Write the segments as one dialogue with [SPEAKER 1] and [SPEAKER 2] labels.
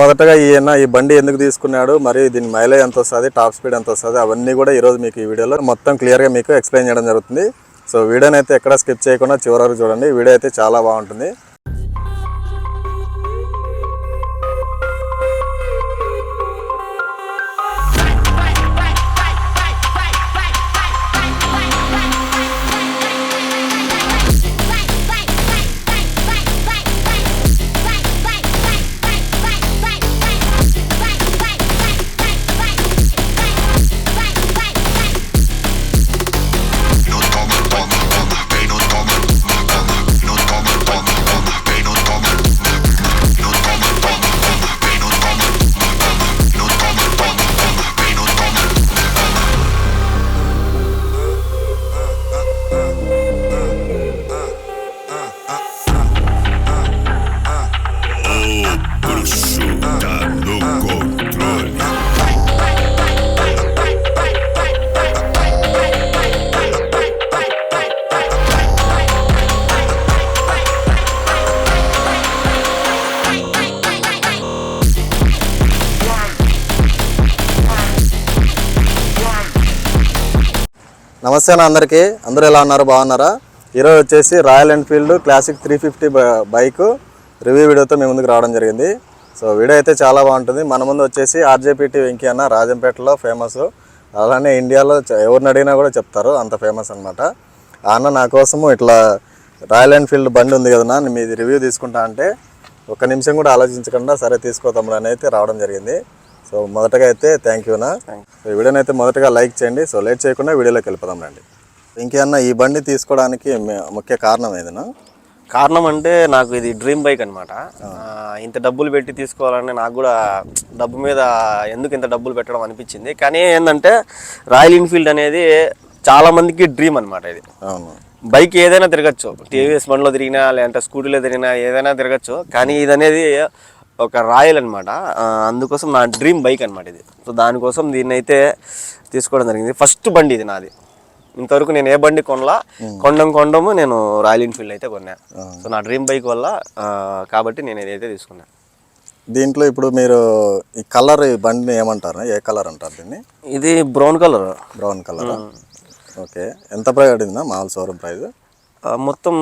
[SPEAKER 1] మొదటగా ఈయన ఈ బండి ఎందుకు తీసుకున్నాడు మరి దీని మైలేజ్ ఎంత వస్తుంది టాప్ స్పీడ్ ఎంత వస్తుంది అవన్నీ కూడా ఈరోజు మీకు ఈ వీడియోలో మొత్తం క్లియర్గా మీకు ఎక్స్ప్లెయిన్ చేయడం జరుగుతుంది. సో వీడియోని అయితే ఎక్కడ స్కిప్ చేయకుండా చివరి వరకు చూడండి. వీడియో అయితే చాలా బాగుంటుంది. నమస్తే అన్న అందరికీ. అందరూ ఎలా ఉన్నారు? బాగున్నారా? ఈరోజు వచ్చేసి Royal Enfield classic three fifty bike review వీడియోతో మీ ముందుకు రావడం జరిగింది. సో వీడియో అయితే చాలా బాగుంటుంది. మన ముందు వచ్చేసి ఆర్జేపీటీ వెంకీ అన్న రాజంపేటలో ఫేమస్ అలానే ఇండియాలో ఎవరిని అడిగినా కూడా చెప్తారు. అంత ఫేమస్ అనమాట ఆ అన్న నా కోసము ఇట్లా రాయల్ ఎన్ఫీల్డ్ బండి ఉంది కదా మీది రివ్యూ తీసుకుంటా అంటే ఒక నిమిషం కూడా ఆలోచించకుండా సరే తీసుకో అయితే రావడం జరిగింది. సో మొదటగా అయితే థ్యాంక్ యూనా అయితే మొదటగా లైక్ చేయండి. సో లేట్ చేయకుండా వీడియోలోకి వెళ్ళిపోదాం రండి. ఇంకేమన్నా ఈ బండి తీసుకోవడానికి ముఖ్య కారణం ఏదైనా?
[SPEAKER 2] కారణం అంటే నాకు ఇది డ్రీమ్ బైక్ అనమాట ఇంత డబ్బులు పెట్టి తీసుకోవాలని నాకు కూడా డబ్బు మీద ఎందుకు ఇంత డబ్బులు పెట్టడం అనిపించింది. కానీ ఏంటంటే రాయల్ ఎన్ఫీల్డ్ అనేది చాలా మందికి డ్రీమ్ అనమాట ఇది.
[SPEAKER 1] అవును.
[SPEAKER 2] బైక్ ఏదైనా తిరగచ్చు. టీవీఎస్ బండ్లో తిరిగినా లేదంటే స్కూటీలో తిరిగినా ఏదైనా తిరగచ్చు. కానీ ఇది అనేది ఒక రాయల్ అనమాట అందుకోసం నా డ్రీమ్ బైక్ అనమాట ఇది. సో దానికోసం దీన్ని అయితే తీసుకోవడం జరిగింది. ఫస్ట్ బండి ఇది నాది. ఇంతవరకు నేను ఏ బండి కొనలా కొండం కొండము నేను రాయల్ ఎన్ఫీల్డ్ అయితే కొన్నా. సో నా డ్రీమ్ బైక్ వల్ల కాబట్టి నేను ఇదైతే తీసుకున్నా.
[SPEAKER 1] దీంట్లో ఇప్పుడు మీరు ఈ కలర్ బండిని ఏమంటారు? ఏ కలర్ అంటారు దీన్ని?
[SPEAKER 2] ఇది brown colour.
[SPEAKER 1] Brown colour? Okay. ఎంత ప్రైస్ పడిందా మామూలు షోరూమ్ ప్రైస్?
[SPEAKER 2] మొత్తం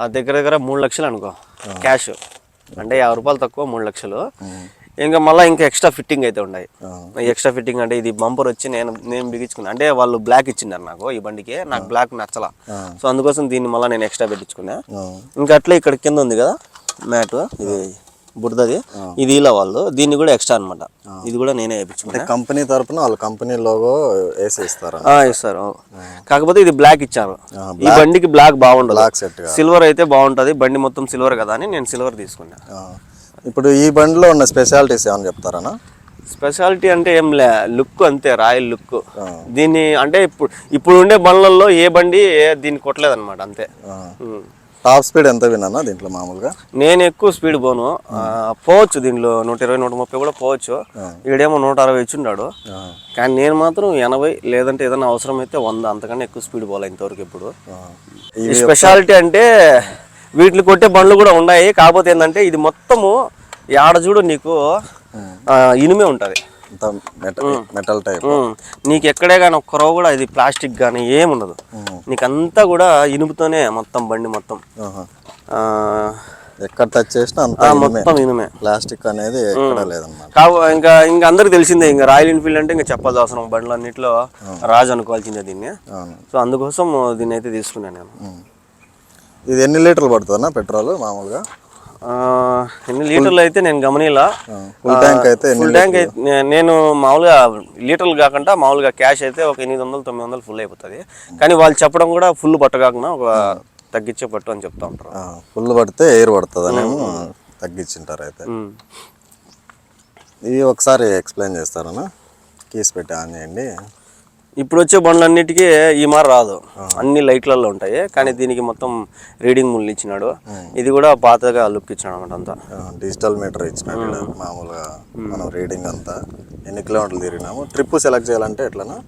[SPEAKER 2] ఆ దగ్గర దగ్గర మూడు లక్షలు అనుకో. క్యాష్. అంటే యాభై రూపాయలు తక్కువ మూడు లక్షలు. ఇంకా మళ్ళీ ఇంకా ఎక్స్ట్రా ఫిట్టింగ్ అయితే ఉన్నాయి ఎక్స్ట్రా ఫిట్టింగ్ అంటే ఇది బంపర్ వచ్చి నేను నేను బిగించుకున్నా. అంటే వాళ్ళు బ్లాక్ ఇచ్చిండారు నాకు ఈ బండికి. నాకు బ్లాక్ నచ్చలా. సో అందుకోసం దీన్ని మళ్ళీ నేను ఎక్స్ట్రా పెట్టించుకున్నా. ఇంకా అట్లే ఇక్కడ కింద ఉంది కదా మ్యాట్. ఇది బురదది ఇది ఇలా వాళ్ళు. దీన్ని కూడా ఎక్స్ట్రా అన్నమాట. ఇది కూడా నేనే వేయించుకున్నా
[SPEAKER 1] కంపెనీ తరపున వాళ్ళ కంపెనీ లోగో వేసి ఇస్తారు
[SPEAKER 2] ఇస్తారు. కాకపోతే ఇది బ్లాక్ ఇచ్చారు. ఈ బండికి బ్లాక్ బాగుండదు.
[SPEAKER 1] బ్లాక్ సెట్
[SPEAKER 2] సిల్వర్ అయితే బాగుంటది. బండి మొత్తం సిల్వర్ కదా అని నేను సిల్వర్ తీసుకున్నా.
[SPEAKER 1] ఇప్పుడు ఈ బండిలో ఉన్న స్పెషాలిటీస్ ఏమైనా చెప్తారనా
[SPEAKER 2] స్పెషాలిటీ అంటే ఏం లే లుక్ అంతే రాయల్ లుక్ దీన్ని అంటే ఇప్పుడు ఇప్పుడు ఉండే బండ్లలో ఏ బండి దీన్ని కొట్టలేదు అనమాట అంతే.
[SPEAKER 1] టాప్ స్పీడ్ ఎంత విన్నా దీంట్లో మామూలుగా?
[SPEAKER 2] నేను ఎక్కువ స్పీడ్ పోను. పోవచ్చు దీనిలో నూట ఇరవై నూట ముప్పై కూడా పోవచ్చు. ఈడేమో నూట అరవై ఇచ్చిండాడు. కానీ నేను మాత్రం ఎనభై లేదంటే ఏదైనా అవసరం అయితే వంద అంతకన్నా ఎక్కువ స్పీడ్ పోలే ఇంతవరకు ఇప్పుడు స్పెషాలిటీ అంటే వీటిని కొట్టే బండ్లు కూడా ఉన్నాయి. కాకపోతే ఏంటంటే ఇది మొత్తము ఆడ చూడు నీకు ఇనుమే ఉంటుంది.
[SPEAKER 1] మెటల్ టైప్
[SPEAKER 2] నీకు ఎక్కడే కానీ ఒక్క రవ్వ కూడా ఇది ప్లాస్టిక్ కానీ ఏముండదు. నీకు అంతా కూడా ఇనుపుతోనే మొత్తం బండి మొత్తం.
[SPEAKER 1] ఎక్కడ టచ్ చేసినా
[SPEAKER 2] మొత్తం ఇనుమే.
[SPEAKER 1] ప్లాస్టిక్ అనేది ఎక్కడ లేదన్నమాట.
[SPEAKER 2] కావు ఇంకా ఇంకా అందరికి తెలిసిందే ఇంకా రాయల్ ఎన్ఫీల్డ్ అంటే ఇంకా చెప్పాల్సిన అవసరం బండ్లు అన్నింటిలో రాజు అనుకోవాల్సిందే దీన్ని. సో అందుకోసం దీన్ని అయితే తీసుకున్నాను నేను.
[SPEAKER 1] ఇది ఎన్ని లీటర్లు పడుతుందన్నా పెట్రోల్ మామూలుగా?
[SPEAKER 2] ఎన్ని లీటర్లు అయితే నేను గమనిలా?
[SPEAKER 1] ఫుల్ ట్యాంక్ అయితే
[SPEAKER 2] ఫుల్ ట్యాంక్ అయితే నేను మామూలుగా లీటర్లు కాకుండా మామూలుగా క్యాష్ అయితే ఒక ఎనిమిది వందలు తొమ్మిది వందలు ఫుల్ అయిపోతుంది. కానీ వాళ్ళు చెప్పడం కూడా ఫుల్ పట్టు కాకుండా ఒక తగ్గించే పట్టు అని చెప్తా ఉంటారు.
[SPEAKER 1] ఫుల్ పడితే ఎయిర్ పడుతుంది అనేమో తగ్గించింటారు అయితే. ఇవి ఒకసారి ఎక్స్ప్లెయిన్ చేస్తారనా కీస్ పెట్టి ఆన్ చేయండి.
[SPEAKER 2] ఇప్పుడు వచ్చే బండ్లన్నిటికీ ఈ మార రాదు. అన్ని లైట్లలో ఉంటాయి. కానీ దీనికి మొత్తం రీడింగ్ ముళ్ళు ఇచ్చినాడు. ఇది కూడా పాతగా లుక్ ఇచ్చినాడు అనమాట అంతా
[SPEAKER 1] డిజిటల్ మీటర్ ఇచ్చినట్టు ఈడ మామూలుగా. మనం రీడింగ్ అంతా ఎన్ని కిలోమీటర్లు తిరిగినాము? ట్రిప్ సెలెక్ట్ చేయాలంటే ఎట్లనా?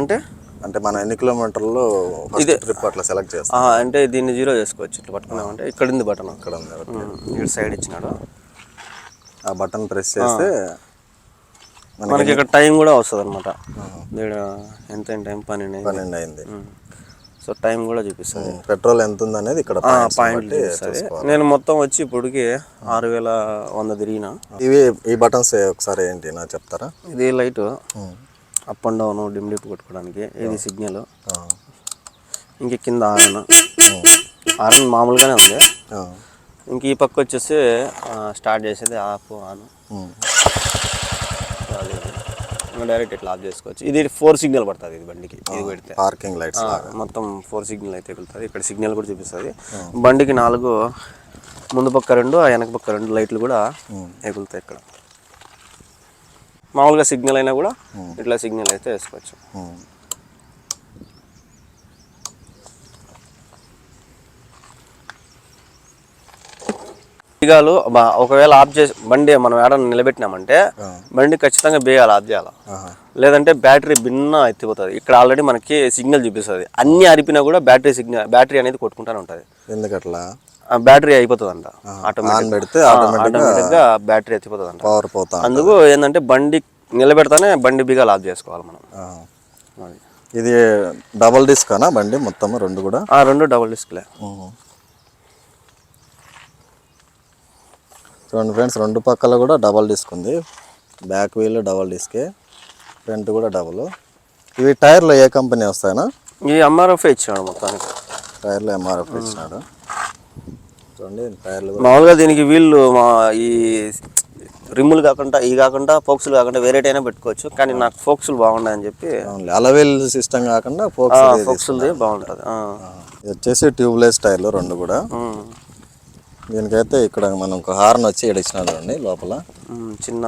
[SPEAKER 2] అంటే?
[SPEAKER 1] అంటే మనం ఎన్ని కిలోమీటర్లు ఫస్ట్ ట్రిప్ అట్లా సెలెక్ట్ చేస్తాం?
[SPEAKER 2] అంటే దీన్ని జీరో చేసుకోవచ్చు ఇట్లా పట్టుకున్నామంటే ఇక్కడ ఉంది బటన్.
[SPEAKER 1] ఇక్కడ ఉంది.
[SPEAKER 2] ఇటు సైడ్ ఇచ్చినాడు.
[SPEAKER 1] ఆ బటన్ ప్రెస్ చేస్తే
[SPEAKER 2] మనకి ఇక్కడ టైం కూడా వస్తుంది అనమాట ఎంత టైం? పన్నెండు అయింది.
[SPEAKER 1] పన్నెండు అయింది.
[SPEAKER 2] సో టైం కూడా చూపిస్తుంది.
[SPEAKER 1] పెట్రోల్ ఎంత ఉంది అనేది ఇక్కడ
[SPEAKER 2] పాయింట్. నేను మొత్తం వచ్చి ఇప్పటికి ఆరు వేల వంద తిరిగిన.
[SPEAKER 1] ఇవి ఈ బటన్స్ ఒకసారి ఏంటి? నా చెప్తారా?
[SPEAKER 2] ఇది light. Up and down dim dip కొట్టుకోవడానికి. ఇది సిగ్నల్. ఇంక కింద ఆరన్. ఆరన్ మామూలుగానే ఉంది. ఇంక ఈ పక్క వచ్చేసి స్టార్ట్ చేసేది ఆఫ్ ఆన్. డైరెక్ట్ ఇట్లా ఆఫ్ చేసుకోవచ్చు. ఇది ఫోర్ సిగ్నల్ పడుతుంది ఇది బండికి. ఇది పెడితే.
[SPEAKER 1] పార్కింగ్ లైట్స్
[SPEAKER 2] మొత్తం ఫోర్ సిగ్నల్ అయితే వెళ్తుంది. ఇక్కడ సిగ్నల్ కూడా చూపిస్తుంది. బండికి నాలుగు ముందు పక్క రెండు ఆ వెనక పక్క రెండు లైట్లు కూడా ఎగులుతాయి ఇక్కడ. మామూలుగా సిగ్నల్ అయినా కూడా ఇట్లా సిగ్నల్ అయితే వేసుకోవచ్చు. బీగాలు ఒకవేళ ఆఫ్ చేసి బండి మనం ఏడన్నా నిలబెట్టినామంటే బండి ఖచ్చితంగా బీగాలు ఆఫ్ చేయాలి. లేదంటే బ్యాటరీ భిన్న ఎత్తిపోతుంది. ఇక్కడ ఆల్రెడీ మనకి సిగ్నల్ చూపిస్తుంది. అన్ని అరిపినా కూడా బ్యాటరీ సిగ్నల్ బ్యాటరీ అనేది కొట్టుకుంటానే ఉంటుంది.
[SPEAKER 1] ఎందుకట్లా?
[SPEAKER 2] ఆ బ్యాటరీ అయిపోతుంది అంట
[SPEAKER 1] పెడితే ఆటోమేటిక్
[SPEAKER 2] ఆటోమేటిక్గా బ్యాటరీ ఎత్తిపోతుంది అంట
[SPEAKER 1] పవర్ పోతా
[SPEAKER 2] అందుకు ఏంటంటే బండి నిలబెడతానే బండి బిగాలు ఆఫ్ చేసుకోవాలి మనం.
[SPEAKER 1] ఇది డబల్ డిస్క్ అనా బండి మొత్తం రెండు కూడా?
[SPEAKER 2] ఆ రెండు డబుల్ డిస్క్లే.
[SPEAKER 1] చూడండి ఫ్రెండ్స్ రెండు పక్కల కూడా డబల్ డిస్క్ ఉంది. బ్యాక్ వీల్ డబల్ డిస్కే ఫ్రంట్ కూడా డబల్. ఇవి టైర్లు ఏ కంపెనీ వస్తాయనా?
[SPEAKER 2] ఈ ఎంఆర్ఎఫ్ ఇచ్చాడు మొత్తానికి.
[SPEAKER 1] టైర్లు ఎంఆర్ఎఫ్ ఇచ్చినాడు. చూడండి టైర్లు
[SPEAKER 2] మామూలుగా దీనికి వీళ్ళు మా ఈ రిమ్ములు కాకుండా ఈ కాకుండా ఫోక్స్లు కాకుండా వేరేట్ అయినా పెట్టుకోవచ్చు. కానీ నాకు ఫోక్స్లు బాగున్నాయని చెప్పి
[SPEAKER 1] అలవెల్ సిస్టమ్ కాకుండా ఫోక్స్
[SPEAKER 2] ఫోక్స్ది బాగుంటుంది.
[SPEAKER 1] ఇది వచ్చేసి ట్యూబ్లెస్ టైర్లు రెండు కూడా. దీనికైతే ఇక్కడ మనం ఒక హార్న్ వచ్చి ఇక్కడ చూడండి లోపల.
[SPEAKER 2] చిన్న.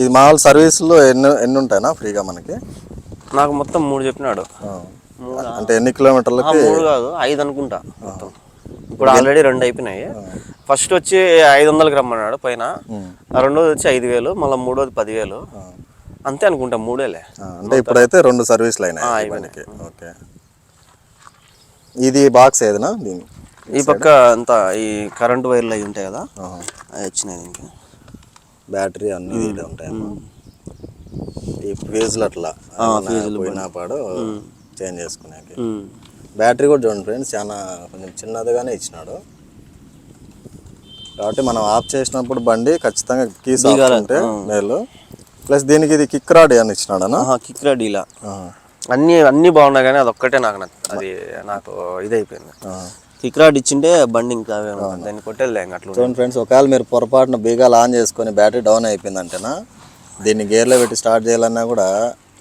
[SPEAKER 1] ఇది మామూలు సర్వీసులో ఎన్ని ఎన్ని ఉంటాయినా ఫ్రీగా మనకి?
[SPEAKER 2] నాకు మొత్తం మూడు చెప్పినాడు.
[SPEAKER 1] అంటే ఎన్ని కిలోమీటర్లకి?
[SPEAKER 2] మూడు కాదు ఐదు అనుకుంటా మొత్తం. ఇప్పుడు ఆల్రెడీ రెండు అయిపోయినాయి. ఫస్ట్ వచ్చి ఐదు వందలకి రమ్మన్నాడు పైన. రెండోది వచ్చి ఐదు వేలు మళ్ళీ మూడోది పదివేలు. అంతే అనుకుంటా మూడేలే.
[SPEAKER 1] అంటే ఇప్పుడైతే రెండు సర్వీసులు అయినాయి ఓకే. ఇది బాక్స్ ఏదైనా దీని?
[SPEAKER 2] ఈ పక్క అంతా ఈ కరెంట్ వైర్లు అవి ఉంటాయి కదా. అవి వచ్చినాయి దీనికి.
[SPEAKER 1] బ్యాటరీ అన్ని ఉంటాయి ఈ ఫీజులు అట్లా. ఏమన్నా పోయినా పాడు చేంజ్ చేసుకునేకి. బ్యాటరీ కూడా చూడండి ఫ్రెండ్స్ చాలా కొంచెం చిన్నదిగానే ఇచ్చినాడు. కాబట్టి మనం ఆఫ్ చేసినప్పుడు బండి ఖచ్చితంగా కీస్ ఉంటే మేలు ప్లస్ దీనికి ఇది కిక్ రాడ్ అని ఇచ్చినాడనా?
[SPEAKER 2] ఆహా, కిక్రా డీలా అన్నీ అన్నీ బాగున్నాయి కానీ అది ఒక్కటే నాకు నచ్చ అది నాకు ఇదైపోయింది. కిక్రాడ్ ఇచ్చింటే బండి ఇంకా. దాన్ని కొట్టేది ఇంకా అట్లా
[SPEAKER 1] చూడండి ఫ్రెండ్స్ ఒకవేళ మీరు పొరపాటున బీగాలు ఆన్ చేసుకొని బ్యాటరీ డౌన్ అయిపోయిందంటేనా దీన్ని గేర్లో పెట్టి స్టార్ట్ చేయాలన్నా కూడా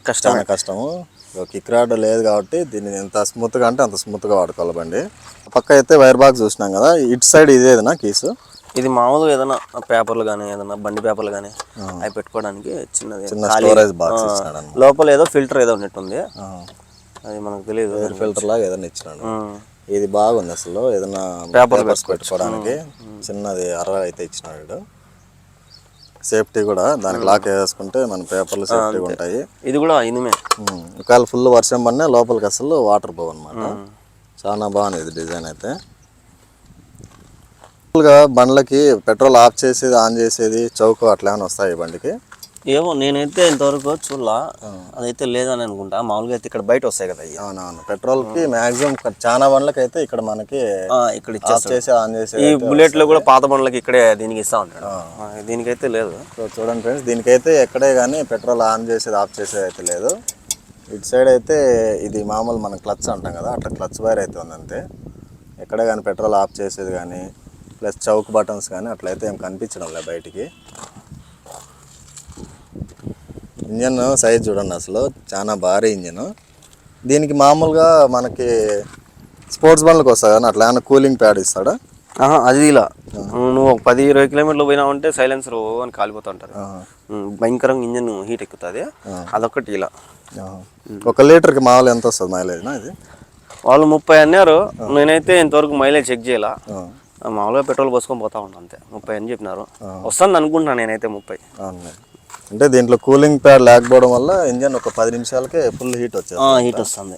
[SPEAKER 2] కష్టమే.
[SPEAKER 1] చాలా కష్టము. కిక్ రాడ్ లేదు కాబట్టి దీన్ని ఎంత స్మూత్గా అంటే అంత స్మూత్గా వాడుకోవాలి బండి. పక్క అయితే వైర్ బాక్స్ చూసినాం కదా ఇటు సైడ్ ఇదేదనా కీసు?
[SPEAKER 2] ఇది మామూలుగా ఏదైనా పేపర్లు కానీ ఏదైనా బండి పేపర్లు కానీ అవి పెట్టుకోవడానికి చిన్నది.
[SPEAKER 1] స్టోరేజ్ బాక్స్
[SPEAKER 2] లోపల ఏదో ఫిల్టర్ ఏదో ఉన్నట్టుంది. అది మనకు తెలియదు
[SPEAKER 1] ఫిల్టర్ లాగా ఏదైనా ఇచ్చినాడు. ఇది బాగుంది అసలు. ఏదైనా పేపర్స్ పెట్టుకోవడానికి చిన్నది అర్ర అయితే ఇచ్చినాడు సేఫ్టీ కూడా దానికి లాక్ వేసుకుంటే మన పేపర్లు సేఫ్టీగా ఉంటాయి.
[SPEAKER 2] ఇది కూడా ఇనుమే.
[SPEAKER 1] ఒకవేళ ఫుల్ వర్షం పడినా లోపలికి అసలు వాటర్ పోవు అనమాట చాలా బాగుంది ఇది డిజైన్ అయితే. మామూలుగా బండ్లకి పెట్రోల్ ఆఫ్ చేసేది ఆన్ చేసేది చౌక అట్లా ఏమైనా వస్తాయి బండికి?
[SPEAKER 2] ఏమో నేనైతే ఇంతవరకు చూడలా. అదైతే లేదని అనుకుంటా. మామూలుగా అయితే ఇక్కడ బయట వస్తాయి కదా
[SPEAKER 1] అవునవును. పెట్రోల్కి మ్యాక్సిమం చాలా బండ్లకి అయితే ఇక్కడ మనకి
[SPEAKER 2] ఇక్కడ
[SPEAKER 1] చేసి ఆన్ చేసి
[SPEAKER 2] ఈ బుల్లెట్లో కూడా పాత బండ్లకి ఇక్కడే దీనికి ఇస్తా ఉంటాడు. దీనికైతే లేదు.
[SPEAKER 1] సో చూడండి ఫ్రెండ్స్ దీనికైతే ఎక్కడే కానీ పెట్రోల్ ఆన్ చేసేది ఆఫ్ చేసేది అయితే లేదు. ఇటు సైడ్ అయితే ఇది మామూలు మనం క్లచ్ అంటాం కదా అట్లా క్లచ్ వైర్ అయితే ఉంది అంతే ఎక్కడే కానీ పెట్రోల్ ఆఫ్ చేసేది కానీ ప్లస్ చౌక్ బటన్స్ కానీ అట్లయితే ఏం కనిపించడం లేదు బయటికి. ఇంజన్ సైజ్ చూడండి అసలు చాలా భారీ ఇంజన్. దీనికి మామూలుగా మనకి స్పోర్ట్స్ బండ్లకు వస్తాయి కానీ అట్లా ఏమైనా కూలింగ్ ప్యాడ్ ఇస్తాడా?
[SPEAKER 2] అది ఇలా. నువ్వు ఒక పది ఇరవై కిలోమీటర్లు పోయినావంటే సైలెన్సర్ అని కాలిపోతూ ఉంటారు. భయంకరంగా ఇంజన్ హీట్ ఎక్కుతుంది. అదొకటి ఇలా.
[SPEAKER 1] ఒక లీటర్కి మామూలు ఎంత వస్తుంది మైలేజ్నా ఇది?
[SPEAKER 2] వాళ్ళు ముప్పై అన్నారు. నేనైతే ఇంతవరకు మైలేజ్ చెక్ చేయాల. మామూలుగా పెట్రోల్ పోసుకొని పోతా ఉంటాను అంతే. ముప్పై అని చెప్పినారు. వస్తుంది అనుకుంటున్నాను నేనైతే ముప్పై.
[SPEAKER 1] అవును అంటే దీంట్లో కూలింగ్ ప్యాడ్ లేకపోవడం వల్ల ఇంజన్ ఒక పది నిమిషాలకే ఫుల్ హీట్ వచ్చేది
[SPEAKER 2] హీట్ వస్తుంది.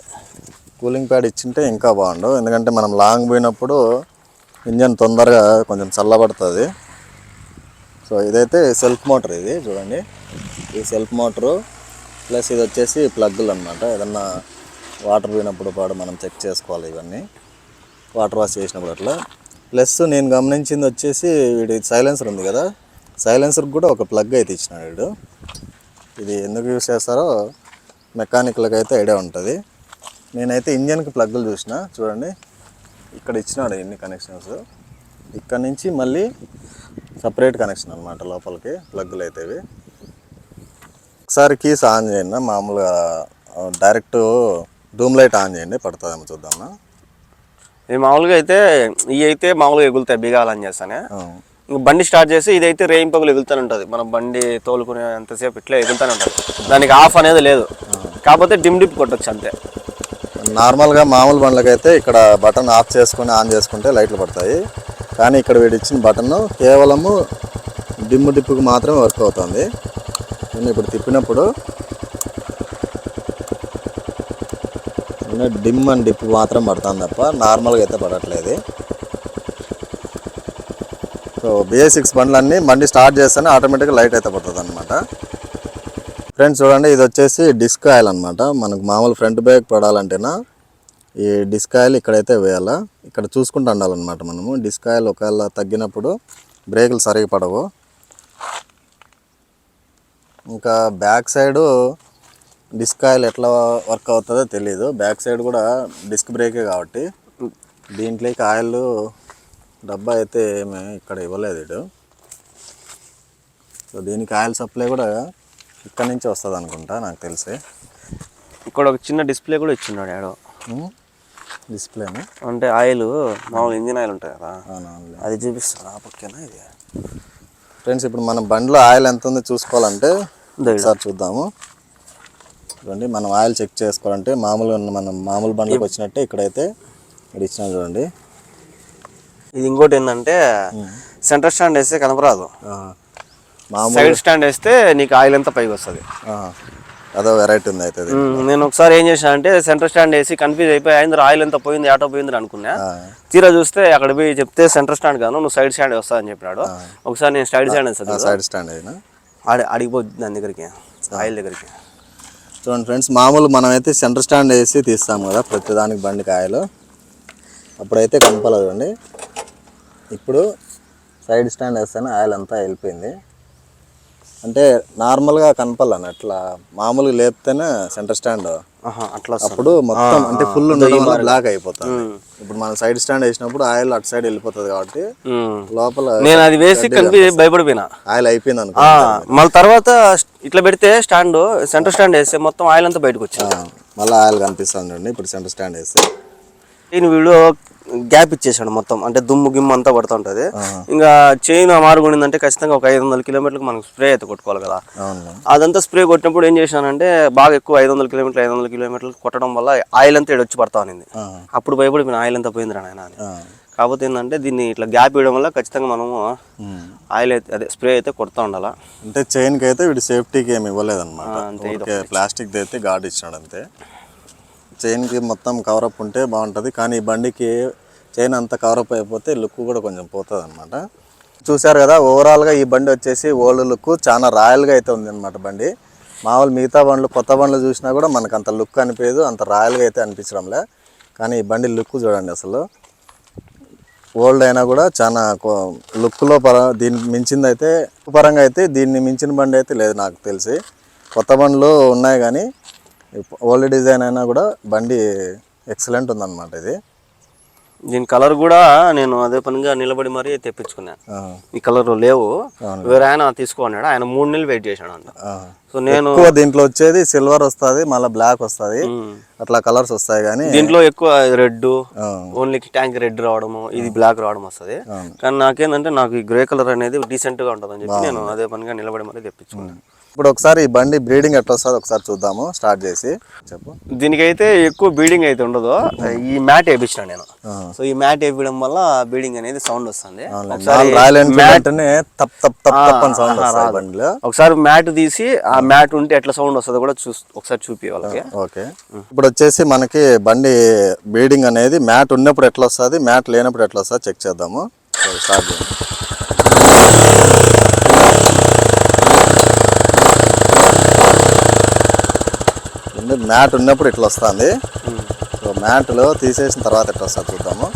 [SPEAKER 1] కూలింగ్ ప్యాడ్ ఇచ్చింటే ఇంకా బాగుండు. ఎందుకంటే మనం లాంగ్ పోయినప్పుడు ఇంజన్ తొందరగా కొంచెం చల్లబడుతుంది. సో ఇదైతే సెల్ఫ్ మోటార్ ఇది చూడండి. ఈ సెల్ఫ్ మోటరు ప్లస్ ఇది వచ్చేసి ప్లగ్గులు అనమాట ఏదన్నా వాటర్ పోయినప్పుడు పాడు మనం చెక్ చేసుకోవాలి ఇవన్నీ. వాటర్ వాష్ చేసినప్పుడు అట్లా. ప్లస్ నేను గమనించింది వచ్చేసి వీడి సైలెన్సర్ ఉంది కదా సైలెన్సర్కి కూడా ఒక ప్లగ్ అయితే ఇచ్చినాడు వీడు. ఇది ఎందుకు యూస్ చేస్తారో మెకానికల్కి అయితే ఐడియా ఉంటుంది. నేనైతే ఇంజన్కి ప్లగ్లు చూసిన చూడండి. ఇక్కడ ఇచ్చినాడు ఎన్ని కనెక్షన్స్. ఇక్కడ నుంచి మళ్ళీ సపరేట్ కనెక్షన్ అనమాట లోపలికి ప్లగ్లు అయితే ఇవి. ఒకసారి కీస్ ఆన్ చేయండి మామూలుగా డైరెక్ట్ డూమ్ లైట్ ఆన్ చేయండి పడుతుందేమో చూద్దామా.
[SPEAKER 2] ఇది మామూలుగా అయితే ఇవి అయితే మామూలుగా ఎగులుతాయి బిగాలని చేస్తానే. బండి స్టార్ట్ చేసి ఇదైతే రేయిం పగులు ఎగులుతూనే ఉంటుంది. మనం బండి తోలుకునే అంతసేపు ఇట్లా ఎగులుతూనే ఉంటుంది. దానికి ఆఫ్ అనేది లేదు. కాకపోతే డిమ్ డిప్ కొట్టచ్చు అంతే.
[SPEAKER 1] నార్మల్గా మామూలు బండ్లకైతే ఇక్కడ బటన్ ఆఫ్ చేసుకొని ఆన్ చేసుకుంటే లైట్లు పడతాయి. కానీ ఇక్కడ వీడు ఇచ్చిన బటన్ కేవలము డిమ్ డిప్పుకి మాత్రమే వర్క్ అవుతుంది. నేను ఇప్పుడు తిప్పినప్పుడు డిమ్ అండ్ డిప్ మాత్రం పడుతుంది తప్ప నార్మల్గా అయితే పడట్లేదు. సో బిఏ సిక్స్ బండ్లన్నీ బండి స్టార్ట్ చేస్తేనే ఆటోమేటిక్గా లైట్ అయితే పడుతుంది అనమాట ఫ్రెండ్స్ చూడండి ఇది వచ్చేసి డిస్క్ ఆయిల్ అనమాట మనకు మామూలు ఫ్రంట్ బ్రేక్ పడాలంటేనా ఈ డిస్క్ ఆయిల్ ఇక్కడైతే వేయాలా? ఇక్కడ చూసుకుంటూ ఉండాలన్నమాట మనము. డిస్క్ ఆయిల్ ఒకవేళ తగ్గినప్పుడు బ్రేకులు సరిగా పడవు. ఇంకా బ్యాక్ సైడు డిస్క్ ఆయిల్ ఎట్లా వర్క్ అవుతుందో తెలియదు బ్యాక్ సైడ్ కూడా డిస్క్ బ్రేకే కాబట్టి. దీంట్లోకి ఆయిల్ డబ్బా అయితే ఏమి ఇక్కడ ఇవ్వలేదు ఇటు. సో దీనికి ఆయిల్ సప్లై కూడా ఇక్కడ నుంచి వస్తుంది అనుకుంటా నాకు తెలిసి.
[SPEAKER 2] ఇక్కడ ఒక చిన్న డిస్ప్లే కూడా ఇచ్చిన్నాడు ఆడో
[SPEAKER 1] డిస్ప్లేనా?
[SPEAKER 2] అంటే ఆయిల్ మామూలు ఇంజిన్ ఆయిల్ ఉంటుంది కదా. అది చూపిస్తుంది ఆ పక్కన ఇది?
[SPEAKER 1] ఫ్రెండ్స్ ఇప్పుడు మన బండిలో ఆయిల్ ఎంత ఉందో చూసుకోవాలంటే. ఒకసారి చూద్దాము. చూడండి మనం ఆయిల్ చెక్ చేసుకోవాలంటే మామూలుగా మనం మామూలు బండ్లకు వచ్చినట్టే ఇక్కడైతే ఇక్కడ ఇచ్చిన చూడండి.
[SPEAKER 2] ఇది ఇంకోటి ఏంటంటే సెంటర్ స్టాండ్ వేస్తే కనపరాదు. సైడ్ స్టాండ్ వేస్తే నీకు ఆయిల్ అంతా పైకి వస్తుంది.
[SPEAKER 1] అదో వెరైటీ ఉంది అయితే.
[SPEAKER 2] నేను ఒకసారి ఏం చేశాను అంటే సెంటర్ స్టాండ్ వేసి కన్ఫ్యూజ్ అయిపోయి అయింది ఆయిల్ ఎంత పోయింది ఆటో పోయింది అని అనుకున్నా తీరా చూస్తే అక్కడ పోయి చెప్తే సెంటర్ స్టాండ్ కాదు నువ్వు సైడ్ స్టాండ్ వస్తా అని చెప్పినాడు. ఒకసారి నేను సైడ్ స్టాండ్
[SPEAKER 1] సైడ్ స్టాండ్ అయినా
[SPEAKER 2] అడిగిపోద్ది దాని దగ్గరికి ఆయిల్ దగ్గరికి.
[SPEAKER 1] చూడండి ఫ్రెండ్స్ మామూలు మనమైతే సెంటర్ స్టాండ్ వేసి తీస్తాం కదా ప్రతిదానికి బండి కాయలు. అప్పుడైతే కంపలు చూడండి ఇప్పుడు సైడ్ స్టాండ్ వేస్తేనే ఆయిల్ అంతా వెళ్ళిపోయింది. అంటే నార్మల్గా కనపడలేను అట్లా మామూలుగా లేపితేనే సెంటర్ స్టాండ్.
[SPEAKER 2] అట్లా.
[SPEAKER 1] అప్పుడు మొత్తం అంటే ఫుల్ ఉండడం వల్ల బ్లాక్ అయిపోతుంది. ఇప్పుడు మనం సైడ్ స్టాండ్ వేసినప్పుడు ఆయిల్ అటు సైడ్ వెళ్ళిపోతుంది కాబట్టి. లోపల
[SPEAKER 2] నేను అది వేసి కన్ఫ్యూజ్ భయపడిపోయినా.
[SPEAKER 1] ఆయిల్ అయిపోయింది అనుకో
[SPEAKER 2] మళ్ళీ తర్వాత ఇట్లా పెడితే స్టాండ్ సెంటర్ స్టాండ్ వేస్తే మొత్తం ఆయిల్ అంతా బయటకు వచ్చింది.
[SPEAKER 1] మళ్ళీ ఆయిల్ కనిపిస్తుంది ఇప్పుడు సెంటర్ స్టాండ్ వేస్తే.
[SPEAKER 2] నేను వీడియో గ్యాప్ ఇచ్చేసాడు మొత్తం. అంటే దుమ్ము గిమ్ము అంతా పడుతూ ఉంటుంది. ఇంకా చైన్ మారుగుండిందంటే ఖచ్చితంగా ఒక ఐదు వందల కిలోమీటర్లకు మనకు స్ప్రే అయితే కొట్టుకోవాలి కదా. అదంతా స్ప్రే కొట్టినప్పుడు ఏం చేశానంటే బాగా ఎక్కువ ఐదు వందల కిలోమీటర్లు ఐదు వందల కిలోమీటర్లు కొట్టడం వల్ల ఆయిల్ అంతా వచ్చి పడతా
[SPEAKER 1] ఆ,
[SPEAKER 2] అప్పుడు భయపడిపోయిన ఆయిల్ అంతా పోయిందిరా నాయన అని. కాకపోతే ఏంటంటే దీన్ని ఇట్లా గ్యాప్ ఇవ్వడం వల్ల ఖచ్చితంగా మనము. ఆయిల్ అయితే అదే స్ప్రే అయితే కొడతా ఉండాలా.
[SPEAKER 1] అంటే చైన్కి అయితే వీడు సేఫ్టీకి ఏమి ఇవ్వలేదు అనమాట ప్లాస్టిక్ అయితే గాడ్ ఇచ్చినాడు అంతే. చైన్కి మొత్తం కవరప్ ఉంటే బాగుంటుంది. కానీ ఈ బండికి చైన్ అంతా కవరప్ అయిపోతే లుక్ కూడా కొంచెం పోతుంది అనమాట చూశారు కదా ఓవరాల్గా ఈ బండి వచ్చేసి ఓల్డ్ లుక్ చాలా రాయల్గా అయితే ఉంది అనమాట బండి. మామూలు మిగతా బండ్లు కొత్త బండ్లు చూసినా కూడా మనకు అంత లుక్ అనిపించదు అంత రాయల్గా అయితే అనిపించడంలే. కానీ ఈ బండి లుక్ చూడండి అసలు. ఓల్డ్ అయినా కూడా చాలా కో- లుక్లో పర దీన్ని మించింది అయితే పరంగా అయితే దీన్ని మించిన బండి అయితే లేదు నాకు తెలిసి. కొత్త బండ్లు ఉన్నాయి కానీ ఓల్డ్ డిజైన్ అయినా కూడా బండి ఎక్సలెంట్ ఉందన్నమాట ఇది.
[SPEAKER 2] దీని కలర్ కూడా నేను అదే పనిగా నిలబడి మరీ తెప్పించుకున్నాను
[SPEAKER 1] ఆ,
[SPEAKER 2] ఈ కలర్ లేవు. వేరే ఆయన తీసుకున్నాడు ఆయన మూడు నెలలు వెయిట్ చేశాడు
[SPEAKER 1] ఆ.
[SPEAKER 2] సో నేను
[SPEAKER 1] దీంట్లో వచ్చేది సిల్వర్ వస్తుంది మళ్ళీ బ్లాక్ వస్తుంది. అట్లా కలర్స్ వస్తాయి కానీ
[SPEAKER 2] దీంట్లో ఎక్కువ రెడ్ ఓన్లీ ట్యాంక్ రెడ్ రావడము ఇది బ్లాక్ రావడం వస్తుంది. కానీ నాకేంటంటే నాకు ఈ గ్రే కలర్ అనేది డీసెంట్గా ఉంటుంది అని చెప్పి నేను అదే పనిగా నిలబడి మరీ తెప్పించుకున్నాను
[SPEAKER 1] ఇప్పుడు ఒకసారి ఈ బండి బ్రీడింగ్ ఎట్లా వస్తుందో ఒకసారి చూద్దాము స్టార్ట్ చేసి. చెప్పు.
[SPEAKER 2] దీనికైతే ఎక్కువ బీడింగ్ అయితే ఉండదు. ఈ మ్యాట్ వేయించిన నేను. సో ఈ మ్యాట్ వేయడం వల్ల బీడింగ్ అనేది సౌండ్ వస్తుంది. ఒకసారి మ్యాట్ తీసి ఆ మ్యాట్ ఉంటే ఎట్లా సౌండ్ వస్తుందో కూడా చూ ఒకసారి చూపి వాళ్ళకి.
[SPEAKER 1] ఓకే. ఇప్పుడు వచ్చేసి మనకి బండి బ్రీడింగ్ అనేది మ్యాట్ ఉన్నప్పుడు ఎట్లా వస్తుంది మ్యాట్ లేనప్పుడు ఎట్లా వస్తుంది చెక్ చేద్దాము. స్టార్ట్ చేయండి మ్యాట్ ఉన్నప్పుడు ఇట్లా వస్తుంది. సో మ్యాట్లో తీసేసిన తర్వాత ఎట్లా వస్తుంది చూద్దాము.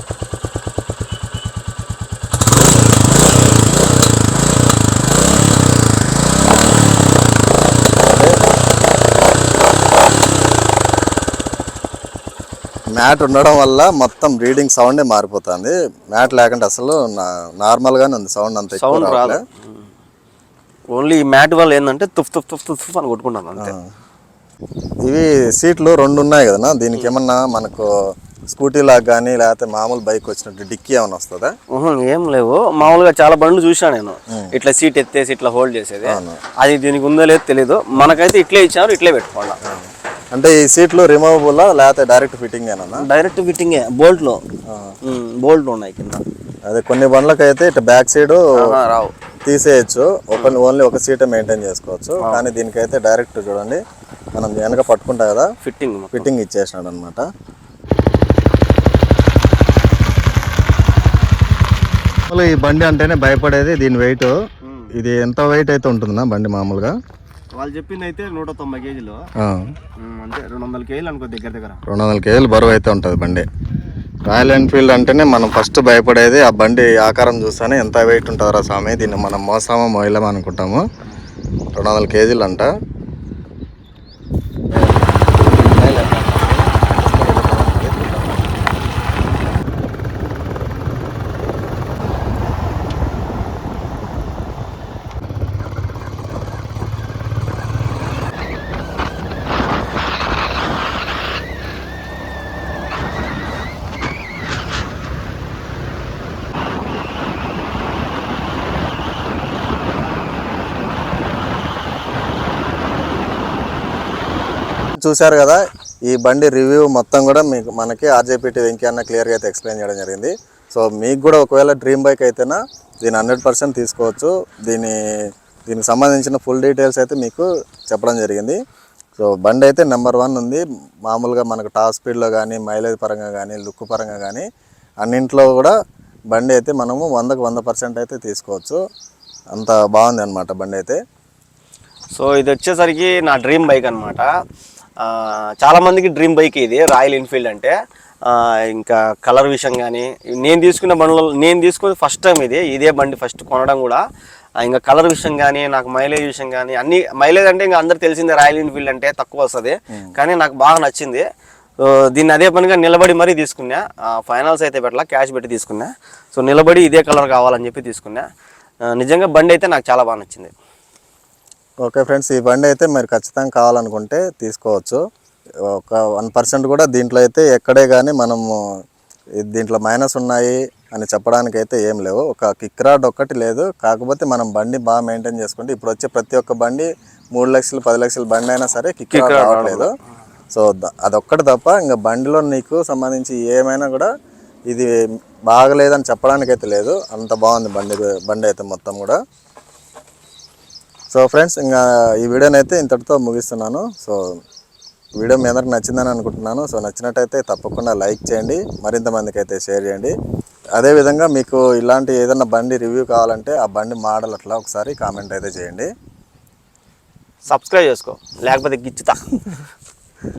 [SPEAKER 1] మ్యాట్ ఉండడం వల్ల మొత్తం రీడింగ్ సౌండే మారిపోతుంది. మ్యాట్ లేకుంటే అసలు నార్మల్గానే ఉంది సౌండ్ అంత
[SPEAKER 2] సౌండ్
[SPEAKER 1] రావట్లే.
[SPEAKER 2] ఓన్లీ మ్యాట్ వల్ల ఏంటంటే తుఫ్ తుఫ్ తుఫ్ తుఫ్ అని కొట్టుకుంటాను అంతే.
[SPEAKER 1] ఇవి సీట్లు రెండు ఉన్నాయి కదా దీనికి ఏమన్నా మనకు స్కూటీ లాగా కానీ లేకపోతే మామూలు బైక్ వచ్చినట్టు డిక్కీ ఏమైనా వస్తుందా?
[SPEAKER 2] ఏం లేవు. మామూలుగా చాలా బండ్లు చూసాను నేను. ఇట్లా సీట్ ఎత్తేసి ఇట్లా హోల్డ్ చేసేది. అది దీనికి ఉందో లేదో తెలీదు. మనకైతే ఇట్లే ఇచ్చారు ఇట్లే పెట్టుకోండి
[SPEAKER 1] అంటే ఈ సీట్లు రిమూవబుల్ లేకపోతే డైరెక్ట్ ఫిట్టింగ్
[SPEAKER 2] డైరెక్ట్ ఫిట్టింగే. బోల్ట్లో బోల్ట్ ఉన్నాయి కింద.
[SPEAKER 1] అదే కొన్ని బండ్లకి అయితే ఇటు బ్యాక్ సైడ్
[SPEAKER 2] రావు.
[SPEAKER 1] తీసేయచ్చు. ఒక ఓన్లీ ఒక సీటే మెయింటైన్ చేసుకోవచ్చు. కానీ దీనికైతే డైరెక్ట్ చూడండి. మనం వెనక పట్టుకుంటా కదా
[SPEAKER 2] ఫిట్టింగ్
[SPEAKER 1] ఫిట్టింగ్ ఇచ్చేసినాడు అనమాట ఈ బండి అంటేనే భయపడేది దీని వెయిట్ ఇది ఎంత వెయిట్ అయితే ఉంటుందా బండి మామూలుగా?
[SPEAKER 2] వాళ్ళు చెప్పింది అయితే నూట తొంభై కేజీలు.
[SPEAKER 1] ఆ,
[SPEAKER 2] అంటే రెండు వందల కేజీలు అనుకో దగ్గర దగ్గర.
[SPEAKER 1] రెండు వందల కేజీలు బరువు అయితే ఉంటుంది బండి. రాయల్ ఎన్ఫీల్డ్ అంటేనే మనం ఫస్ట్ భయపడేది ఆ బండి ఆకారం చూస్తేనే ఎంత వెయిట్ ఉంటుందిరా స్వామి? దీన్ని మనం మోసామో మోయలేమో అనుకుంటాము. రెండు వందల కేజీలు అంట. చూశారు కదా ఈ బండి రివ్యూ మొత్తం కూడా మీకు మనకి ఆర్జేపీటీ వెంకీ అన్న క్లియర్గా అయితే ఎక్స్ప్లెయిన్ చేయడం జరిగింది. సో మీకు కూడా ఒకవేళ డ్రీమ్ బైక్ అయితేనా దీని హండ్రెడ్ పర్సెంట్ తీసుకోవచ్చు. దీని దీనికి సంబంధించిన ఫుల్ డీటెయిల్స్ అయితే మీకు చెప్పడం జరిగింది. సో బండి అయితే నెంబర్ వన్ ఉంది. మామూలుగా మనకు టాప్ స్పీడ్లో కానీ మైలేజ్ పరంగా కానీ లుక్ పరంగా కానీ అన్నింట్లో కూడా బండి అయితే మనము వందకు వంద పర్సెంట్ అయితే తీసుకోవచ్చు. అంత బాగుంది అనమాట బండి అయితే.
[SPEAKER 2] సో ఇది వచ్చేసరికి నా డ్రీమ్ బైక్ అనమాట చాలా మందికి డ్రీమ్ బైక్ ఇది రాయల్ ఎన్ఫీల్డ్ అంటే. ఇంకా కలర్ విషయం కానీ నేను తీసుకున్న బండ్లలో నేను తీసుకున్న ఫస్ట్ టైం ఇది ఇదే బండి ఫస్ట్ కొనడం కూడా. ఇంకా కలర్ విషయం కానీ నాకు మైలేజ్ విషయం కానీ అన్ని మైలేజ్ అంటే ఇంకా అందరు తెలిసిందే రాయల్ ఎన్ఫీల్డ్ అంటే తక్కువ వస్తుంది. కానీ నాకు బాగా నచ్చింది. దీన్ని అదే పనిగా నిలబడి మరీ తీసుకున్నా. ఫైనాన్స్ అయితే పెట్టలా క్యాష్ పెట్టి తీసుకున్నా. సో నిలబడి ఇదే కలర్ కావాలని చెప్పి తీసుకున్నా. నిజంగా బండి అయితే నాకు చాలా బాగా నచ్చింది.
[SPEAKER 1] ఓకే ఫ్రెండ్స్ ఈ బండి అయితే మీరు ఖచ్చితంగా కావాలనుకుంటే తీసుకోవచ్చు. ఒక వన్ పర్సెంట్ కూడా దీంట్లో అయితే ఎక్కడే కానీ మనము దీంట్లో మైనస్ ఉన్నాయి అని చెప్పడానికి అయితే ఏం లేవు. ఒక కిక్ రాడ్ ఒక్కటి లేదు. కాకపోతే మనం బండి బాగా మెయింటైన్ చేసుకుంటే ఇప్పుడు వచ్చే ప్రతి ఒక్క బండి మూడు లక్షలు పది లక్షల బండి అయినా సరే కిక్ రాడ్ రావట్లేదు. సో అదొక్కటి తప్ప ఇంకా బండిలో నీకు సంబంధించి ఏమైనా కూడా ఇది బాగలేదని చెప్పడానికి అయితే లేదు. అంత బాగుంది బండి బండి అయితే మొత్తం కూడా. సో ఫ్రెండ్స్ ఇంకా ఈ వీడియోని అయితే ఇంతటితో ముగిస్తున్నాను. సో వీడియో మీ అందరికి నచ్చిందని అనుకుంటున్నాను. సో నచ్చినట్టయితే తప్పకుండా లైక్ చేయండి మరింత మందికి అయితే షేర్ చేయండి. అదేవిధంగా మీకు ఇలాంటి ఏదైనా బండి రివ్యూ కావాలంటే ఆ బండి మోడల్ అట్లా ఒకసారి కామెంట్ అయితే చేయండి.
[SPEAKER 2] సబ్స్క్రైబ్ చేసుకో లేకపోతే గిచ్చుతా.